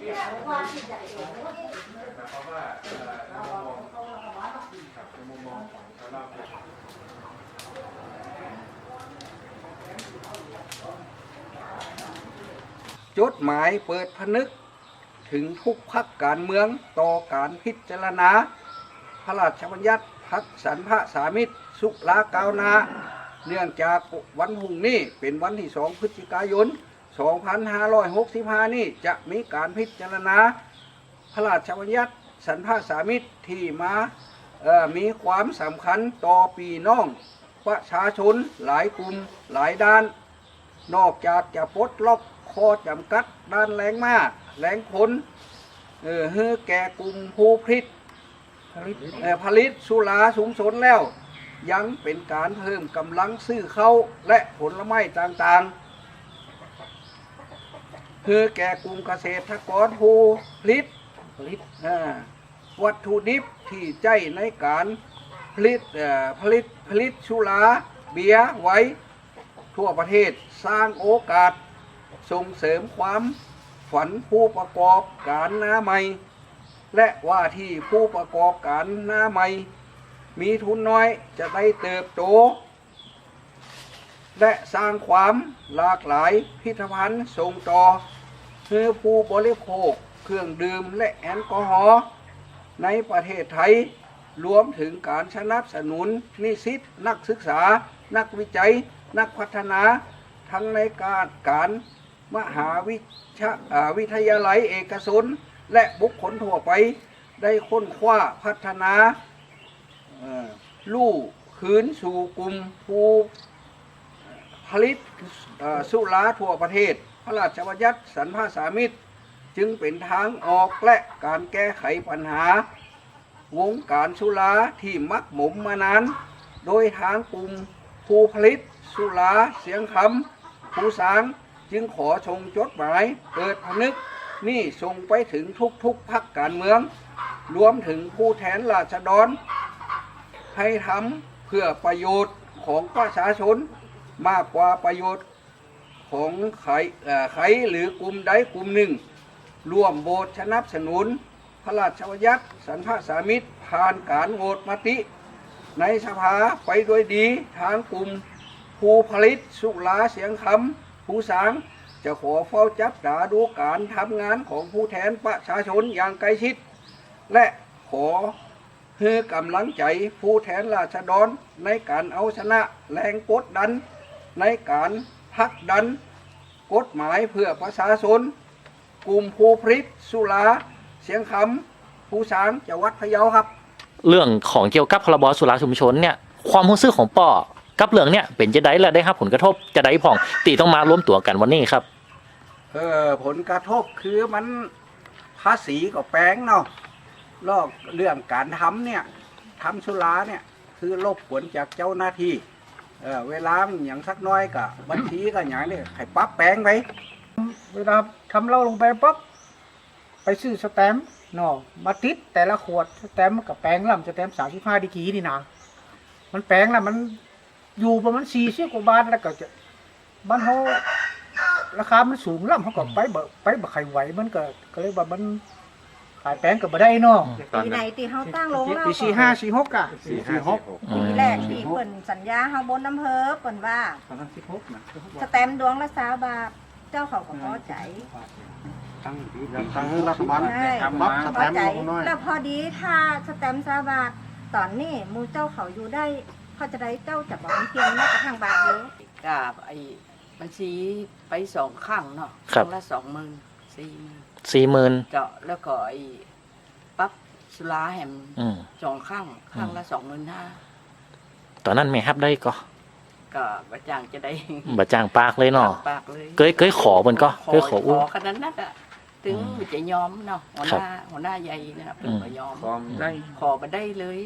เพราะว่าเอ่อในมุมมองครับในมุมมองของชาวเราเนี่ยจดหมายเปิดผนึก ถึงทุกพักการเมืองต่อการพิจารณา พระราชบัญญัติพักสันพระสามิตร สุรากาวนา เนื่องจากวันพรุ่งนี้เป็นวันที่2พฤศจิกายน 2565 นี่จะมีการพิจารณาพระราชบัญญัติสันพระสามิตรที่มามีความสำคัญต่อปีน้อง ประชาชนหลายกลุ่มหลายด้าน นอกจากจะปลดล็อกข้อจำกัดด้านแรงมาแรงผลเออให้แก่กลุ่มผู้ผลิตผลิตสุราสูงสนแล้ว ยังเป็นการเพิ่มกำลังซื้อเข้าและผลไม้ต่างๆ เพื่อแก่กลุ่มเกษตรกรผู้ผลิตผลิตอ่าวัตถุดิบที่ใจในการผลิตเอ่อผลิตผลิตสุราเบียร์ไว้ทั่วประเทศสร้างโอกาสส่งเสริมความฝันผู้ประกอบการหน้าใหม่ และว่าที่ผู้ประกอบการหน้าใหม่ มีทุนน้อยจะได้เติบโต และสร้างความหลากหลายพิธภัณฑ์ส่งต่อเพื่อผู้บริโภคเครื่องดื่มและแอลกอฮอล์ในประเทศไทย รวมถึงการสนับสนุนนิสิตนักศึกษา นักวิจัย นักพัฒนา ทั้งในการการมหาวิชาวิทยาลัยเอกชนและบุคคลทั่วไป ได้ค้นคว้าพัฒนาลู่คืนสู่กลุ่มผู้ ผลิตสุราทั่วประเทศ พระราชบัญญัติสันพสามิตรจึงเป็นทางออกและการแก้ไขปัญหา วงการสุราที่มักหมมมานาน โดยทางกลุ่มผู้ผลิตสุราเสียงคำผู้สางจึงขอชงจดหมายเปิดผนึกนี่ส่งไปถึงทุกๆพักการเมือง รวมถึงผู้แทนราษฎรให้ทำเพื่อประโยชน์ของประชาชน มากกว่าประโยชน์ของใครใครหรือกลุ่มใดกลุ่มหนึ่ง ร่วมโหวตสนับสนุน พระราชบัญญัติสันพสามิตรผ่านการโหวตมติ ในสภาไปโดยดีทางกลุ่มผู้ผลิตสุราเสียงคำผู้สางจะขอเฝ้าจับตาดูการทำงานของผู้แทนประชาชนอย่างใกล้ชิด และขอให้กำลังใจผู้แทนราษฎรในการเอาชนะแรงกดดัน ในการผลักดัน กฎหมายเพื่อประชาชน กลุ่มผู้ผลิตสุราเสียงคำผู้สางจังหวัดพะเยาครับ เรื่องของเกี่ยวกับพรบสุราชุมชนเนี่ยความรู้สึกของป่อกับเรื่องเนี่ยเป็นจะได้และได้รับผลกระทบจะได้ผ่องตีต้องมาร่วมตัวกันวันนี้ครับ เออผลกระทบคือมันภาษีก็แปลงเนาะลอกเรื่องการทำเนี่ยทำสุราเนี่ยคือลบผลจากเจ้าหน้าที่ เออเวลามันอย่างสักน้อยก็บัญชีก็อย่างนี้ให้ปรั๊บแปลงไปเวลาทำเหล้าลงไปปั๊บไปซื้อสแตมป์เนาะมาติดแต่ละขวดสแตมป์มันกับแปลงล่ำสแตมป์สามสิบห้าดีกีนี่นะมันแปลงล้วมันอยู่ประมาณสี่สิบกว่าบาทแล้วก็จะบ้านเขาราคามันสูงล่ำเขาก็ไปเบไปบ่ใครไหวมันก็ก็เลยว่ามัน ขายแปลงก็บ่ได้เนาะปีไหนตีเฮาตั้งโรงเหล้าปีสี่ห้าสี่หกอะสี่ห้าหกปีแรกที่เปิ่นสัญญาเฮาบนอำเภอเปิ่นว่า ตอนนั้นสิบหกนะสแตมป์ดวงละสาวบาทเจ้าเขาก็พอใจตั้งตั้งรัฐบาลใช่ทำบัฟสพแตอมป์ใจลงน้อยแล้วพอดีถ้าสแตมป์สาวบาทตอนนี้หมูเจ้าเขาอยู่ได้เขาจะได้เจ้าจะบอกมีเพียงแม้กระทั่งบาทเดียวกับไอ้บัญชีไปสองข้างเนาะครับ ข้างละสองหมื่น สี่หมื่นสี่หมื่นเจาะแล้วก็ไอ้ปั๊บสุราแหมอืม สองข้างข้างละสองหมื่นห้าตอนนั้นไม่ฮับได้ก็ก็ประจ้างจะได้บะจ้างปากเลยเนาะ ปากเลยเคยเคยขอมันก็ขอเคยขอขอู้อขนาดนั้นอะถึงอืมจะยอมเนาะหัวหครับน้าหัวหน้าใหญ่นะครับเป็นอืม ก็ยอมความได้ ขอมาได้เลย